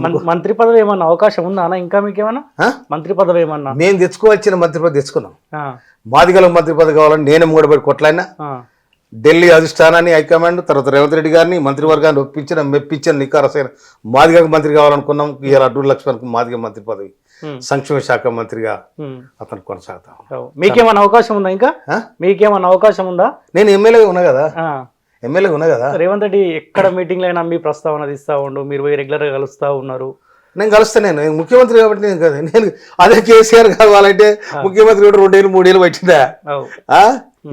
మంత్రి పదవి ఏమన్నా అవకాశం ఉందా అన్న? ఇంకా మీకేమన్నా? ఆ? మంత్రి పదవి ఏమన్నా? మేము తెచ్చుకోవచ్చిన మంత్రి పదవి తెచ్చుకున్నాం. ఆ, మాదిగలకు మంత్రి పదవి కావాలని నేను మూడబడి కొట్లాడినా. ఆ, ఢిల్లీ అధిష్టానాన్ని హైకమాండ్ తర్వాత రేవంత్ రెడ్డి గారిని మంత్రివర్గాన్ని ఒప్పించిన మెప్పించిన నికారసైన మాదిగకు మంత్రి కావాలనుకున్నాం. ఇవాళ అడ్డు లక్ష్మణ్కి మాదిగ మంత్రి పదవి. సంక్షేమ శాఖ మంత్రిగా. అతను కొనసాగుతాం. ఓ, మీకేమన్నా అవకాశం ఉందా ఇంకా? ఆ? మీకేమన్నా అవకాశం ఉందా? నేను ఎమ్మెల్యే ఉన్నా కదా. ఎమ్మెల్యే ఉన్నా కదా? రేవంత్ రెడ్డి ఎక్కడ మీటింగ్లో అయినా మీ ప్రస్తావన తీస్తా ఉండు మీరు పోయి రెగ్యులర్గా కలుస్తా ఉన్నారు. నేను కలుస్తా నేను ముఖ్యమంత్రి కాబట్టి నేను కదా నేను అదే కేసీఆర్ కావాలంటే ముఖ్యమంత్రి కూడా రెండేళ్ళు మూడేళ్ళు పట్టిందా?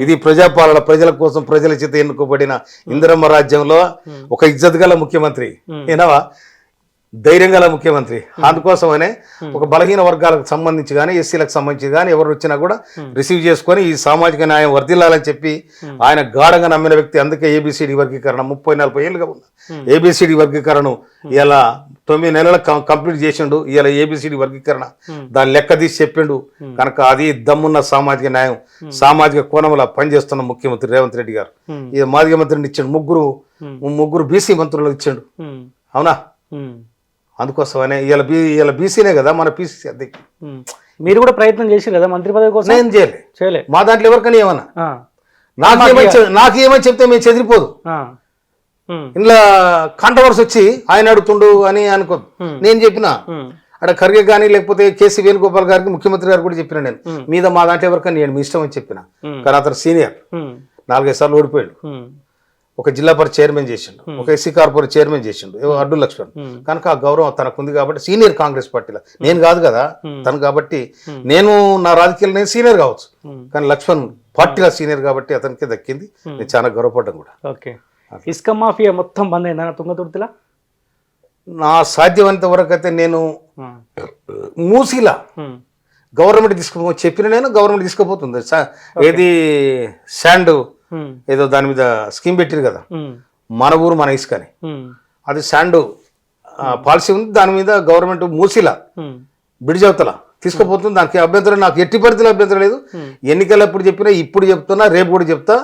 ఇది ప్రజాపాలన ప్రజల కోసం ప్రజల చేత ఎన్నుకోబడిన ఇందిరమ్మ రాజ్యంలో ఒక ఇజ్జత్ గల ముఖ్యమంత్రి. ఏనావా ధైర్యం గల ముఖ్యమంత్రి. అందుకోసమనే ఒక బలహీన వర్గాలకు సంబంధించి కానీ ఎస్సీలకు సంబంధించి కానీ ఎవరు వచ్చినా కూడా రిసీవ్ చేసుకొని ఈ సామాజిక న్యాయం వర్ధిల్లాలని చెప్పి ఆయన గాఢంగా నమ్మిన వ్యక్తి అందుకే ఏబిసిడి వర్గీకరణ ముప్పై నలభై ఏళ్ళుగా ఉంది. ఏబిసిడి వర్గీకరణ ఇలా తొమ్మిది నెలలకు కం- కంప్లీట్ చేసిండు. ఇలా ఏబిసిడి వర్గీకరణ దాని లెక్క తీసి చెప్పిండు. కనుక అది దమ్మున్న సామాజిక న్యాయం సామాజిక కోణంలో పనిచేస్తున్న ముఖ్యమంత్రి రేవంత్ రెడ్డి గారు. ఈ మాదిగ మంత్రిని ఇచ్చాడు ముగ్గురు ముగ్గురు బీసీ మంత్రులు ఇచ్చాడు. అవునా? అందుకోసమనే ఇలా బీ ఇలా బీసీనే కదా మన పీసీ అధ్యక్షుడు. మీరు కూడా ప్రయత్నం చేసి కదా మంత్రి పదవి కోసం? నేను చేయలే. చేయలే. మా దాంట్లో ఎవరికైనా ఏమన్నా? ఆ, నాకేమని చె- నాకేమని చెప్తే మేము చెదిరిపోదు. ఇంట్లో కాంట్రవర్స్ వచ్చి ఆయన అడుగుతుండు అని అనుకోదు నేను చెప్పిన. అక్కడ ఖర్గే కానీ లేకపోతే కేసీ వేణుగోపాల్ గారికి ముఖ్యమంత్రి గారు కూడా చెప్పిన నేను. మీద మా దాంట్లో ఎవరికైనా నేను మీ ఇష్టం అని చెప్పిన. కానీ అతను సీనియర్. నాలుగైదు సార్లు ఓడిపోయాడు. ఒక జిల్లా పరిషత్ చైర్మన్ చేసిండు. ఒక ఎస్సీ కార్పొరేట్ చైర్మన్ చేసిండు. అడ్డు లక్ష్మణ్. కనుక ఆ గౌరవం తనకుంది కాబట్టి సీనియర్ కాంగ్రెస్ పార్టీలో. నేను కాదు కదా తను కాబట్టి నేను నా రాజకీయాలు నేను సీనియర్ కావచ్చు. కానీ లక్ష్మణ్ పార్టీలో సీనియర్ కాబట్టి అతనికి దక్కింది. నేను చాలా గర్వపడ్డాను కూడా. ఓకే. ఇసుక మాఫియా మొత్తం బంద్ అయిందా తుంగతుర్తిలా నా సాధ్యమైనంత వరకు అయితే నేను మూసిలా గవర్నమెంట్ తీసుకో చెప్పిన నేను గవర్నమెంట్ తీసుకుపోతుంది. ఏది శాండ్ ఏదో దాని మీద స్కీమ్ పెట్టిరు కదా. మన ఊరు మన ఇసుకని. ఉమ్, అది శాండ్ పాలసీ ఉంది దాని మీద గవర్నమెంట్ మూసిలా. ఉమ్, బిడిజవతల తీసుకుపోతుంది దానికి అభ్యంతరం నాకు ఎట్టి పరిస్థితుల్లో అభ్యంతరం లేదు. ఎన్నికలు ఎప్పుడు చెప్పినా ఇప్పుడు చెప్తున్నా రేపు కూడా చెప్తా.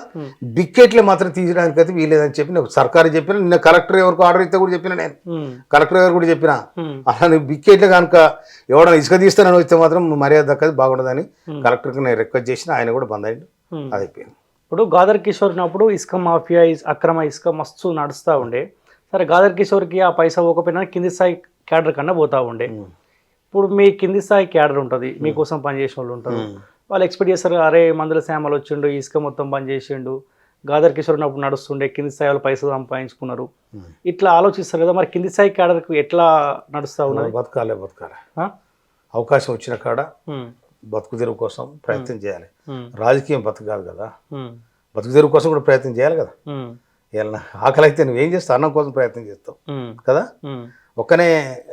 బిక్కెట్లే మాత్రం తీయడానికి అయితే వీలేదని చెప్పి నేను సర్కారు చెప్పిన నిన్న కలెక్టర్ ఎవరికి ఆర్డర్ ఇస్తే కూడా చెప్పిన నేను. కలెక్టర్ గారు కూడా చెప్పిన. అలా బిక్కెట్లే కనుక ఎవడన్నా ఇసుక తీస్తానని వస్తే మాత్రం మర్యాద దక్కది బాగుండదని కలెక్టర్కి నేను రిక్వెస్ట్ చేసిన ఆయన కూడా బంద్ అయ్యిండు ఉమ్. అది అయిపోయింది. ఇప్పుడు గాదర్ కిషోర్ ఉన్నప్పుడు ఇసుక మాఫియా అక్రమ ఇసుక మస్తు నడుస్తూ ఉండే. సరే గాదర్ కిషోర్కి ఆ పైసా పోకపోయినా కింది స్థాయి క్యాడర్ కన్నా పోతా ఉండే. ఇప్పుడు మీ కింది స్థాయి క్యాడర్ ఉంటుంది మీకోసం పనిచేసే వాళ్ళు ఉంటారు. వాళ్ళు ఎక్స్పెక్ట్ చేస్తారు అరే మందుల శ్యామలు వచ్చిండు ఇసుక మొత్తం పని చేసిండు. గాదర్ కిషోర్ ఉన్నప్పుడు నడుస్తుండే కింది స్థాయి వాళ్ళు పైసలు సంపాదించుకున్నారు. ఇట్లా ఆలోచిస్తారు కదా మరి కింది స్థాయి క్యాడర్కు ఎట్లా నడుస్తూ ఉన్నది? బతకాలే బతకాలి? అవకాశం వచ్చిన కాడ ఉమ్, బతుకు తెరువు కోసం ప్రయత్నం చేయాలి. రాజకీయం బతకాలి కదా ఉమ్, బతుకు తెరువు కోసం కూడా ప్రయత్నం చేయాలి కదా. ఇలా ఆకలి అయితే నువ్వేం చేస్తావు? అన్నం కోసం ప్రయత్నం చేస్తావు. కదా? ఒక్కనే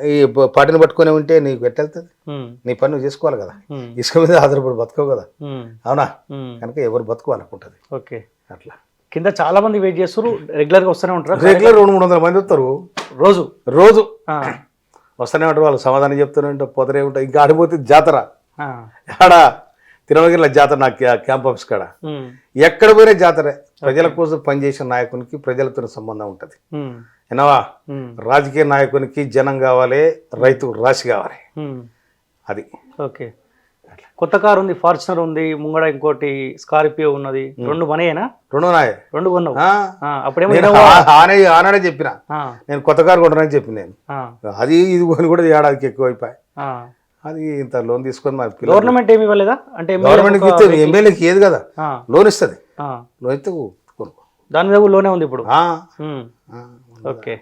ఈ ప- పార్టీని పట్టుకొని ఉంటే నీకు ఎట్టెళ్తుంది? ఉమ్, నీ పని నువ్వు చేసుకోవాలి కదా. ఇసుక మీద ఆధారపడి బతకవు కదా. అవునా. కనుక ఎవరు బతుకోవాలనుకుంటుంది. ఓకే. అట్లా. కింద చాలా మంది వెయిట్ చేస్తారు. రెగ్యులర్గా వస్తూనే ఉంటారు? రెగ్యులర్ రెండు మూడు వందల మంది వస్తారు. రోజు? రోజు. వస్తూనే ఉంటారు. వాళ్ళు సమాధానం చెప్తూనే ఉంటారు. పోతూనే ఉంటారు. ఇంకా ఆడిపోతే జాతర. ఆడ తిరుమలగిరిలో జాతర నా క్యా- క్యాంప్ ఆఫీస్ కాడ? ఎక్కడ పోయినా జాతరే. ప్రజల కోసం పనిచేసిన నాయకునికి ప్రజలతో సంబంధం ఉంటుంది. ఉమ్, రాజకీయ నాయకునికి జనం కావాలి రైతుకు రాశి కావాలి. అది. ఓకే. కొత్త కార్ ఉంది ఫార్చునర్ ఉంది ముంగడ ఇంకోటి స్కార్పియో ఉన్నది. రెండు మనయేనా? రెండో నాయ రెండు కొన్నావు? అప్పుడేమో ఆనే ఆనాడే చెప్పిన. నేను కొత్త కారు కొంటానని చెప్పిన నేను. అది ఇది కొని కూడా ఏడాదికి ఎక్కువ అయిపోయి. అది ఇంత లోన్ తీసుకొని మా గవర్నమెంట్ ఏమి ఇవ్వలేదా? అంటే గవర్నమెంట్కి ఇస్తే ఎమ్మెల్యేకి ఏది కదా? లోన్ ఇస్తుంది. లోన్ ఇస్తే దాని మీద లోనే ఉంది ఇప్పుడు. ఓకే.